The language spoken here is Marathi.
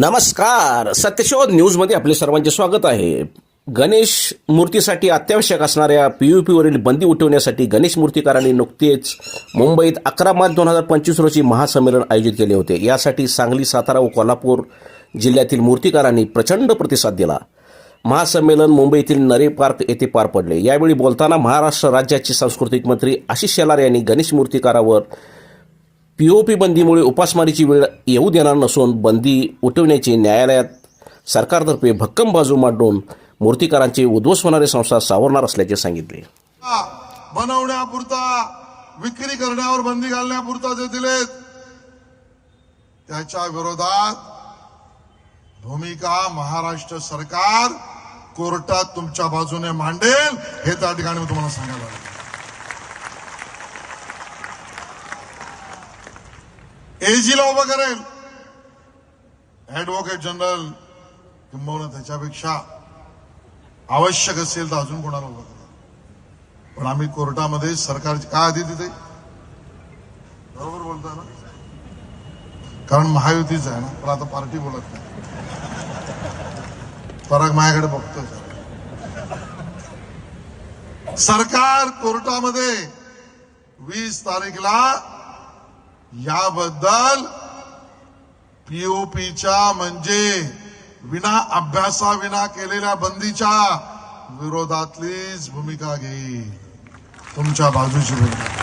नमस्कार. सत्यशोध न्यूजमध्ये आपले सर्वांचे स्वागत आहे. गणेश मूर्तीसाठी अत्यावश्यक असणाऱ्या पी यू पीवरील बंदी उठवण्यासाठी गणेश मूर्तिकारांनी नुकतेच मुंबईत अकरा मार्च दोन हजार पंचवीस रोजी महासंमेलन आयोजित केले होते. यासाठी सांगली सातारा व कोल्हापूर जिल्ह्यातील मूर्तिकारांनी प्रचंड प्रतिसाद दिला. महासंमेलन मुंबईतील नरे पार्क येथे पार पडले. यावेळी बोलताना महाराष्ट्र राज्याचे सांस्कृतिक मंत्री आशिष शेलार यांनी गणेश मूर्तिकारावर पीओपी बंदीमुळे उपासमारीची वेळ येऊ देणार नसून बंदी उठवण्याची न्यायालयात सरकारतर्फे भक्कम बाजू मांडून मूर्तिकारांची उद्ध्वस्त होणारे संस्था सावरणार असल्याचे सांगितले. बनवण्यापुरता विक्री करण्यावर बंदी घालण्यापुरता जे दिलेत त्याच्या विरोधात भूमिका महाराष्ट्र सरकार कोर्टात तुमच्या बाजूने मांडेल हे त्या ठिकाणी मी तुम्हाला सांगायला एजीला उभं करेल. ऍडव्होकेट जनरल किंबहुना त्याच्यापेक्षा आवश्यक असेल तर अजून कोणाला उभं करेल पण आम्ही कोर्टामध्ये सरकारची काय आधी तिथे बरोबर बोलतोय ना? कारण महायुतीच आहे ना पण आता पार्टी बोलत नाही. पराग माझ्याकडे बघतोय सरकार कोर्टामध्ये वीस तारीखला याबद्दल पीओपीच्या म्हणजे विना अभ्यासाविना केलेल्या बंदीच्या विरोधातलीच भूमिका घेईल. तुमच्या बाजूची भूमिका.